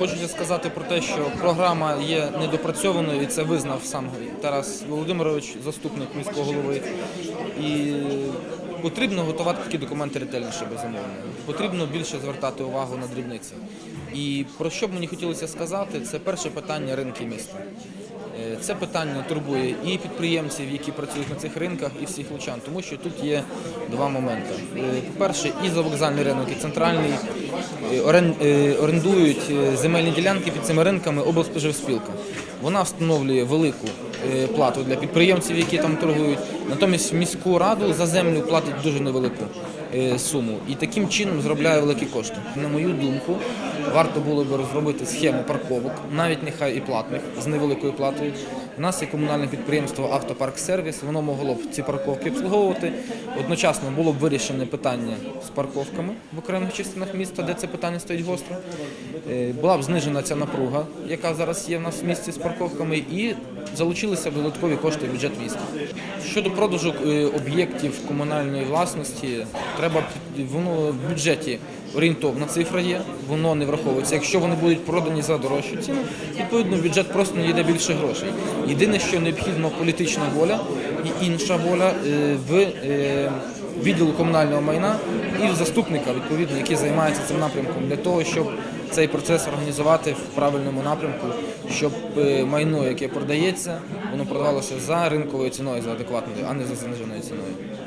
Хочеться сказати про те, що програма є недопрацьованою, і це визнав сам Тарас Володимирович, заступник міського голови. І потрібно готувати такі документи ретельніше, безумовно. Потрібно більше звертати увагу на дрібниці. І про що б мені хотілося сказати, це перше питання ринки міста. Е, Це питання турбує і підприємців, які працюють на цих ринках, і всіх лучан, тому що тут є два моменти. Е, По-перше, і завокзальний ринок, і центральний е, орен- орендують земельні ділянки під цими ринками облспоживспілка. Вона встановлює велику плату для підприємців, які там торгують. Натомість міську раду за землю платить дуже невелику суму і таким чином заробляє великі кошти. На мою думку, варто було б розробити схему парковок, навіть нехай і платних, з невеликою платою. У нас є комунальне підприємство Автопарк Сервіс, воно могло б ці парковки обслуговувати. Одночасно було б вирішене питання з парковками в окремих частинах міста, де це питання стоїть гостро. Е, Була б знижена ця напруга, яка зараз є в нас в місті з парковками, і залучилися б додаткові кошти в бюджет міста. Щодо продажу е, об'єктів комунальної власності, треба воно в бюджеті орієнтовна цифра є, воно не враховується. Якщо вони будуть продані за дорожчу ціну, відповідно бюджет просто не йде більше грошей. Єдине, що необхідна політична воля і інша воля е, в е, відділу комунального майна і в заступника, відповідно, який займається цим напрямком, для того, щоб цей процес організувати в правильному напрямку, щоб е, майно, яке продається, воно продавалося за ринковою ціною, за адекватною, а не за зниженою ціною.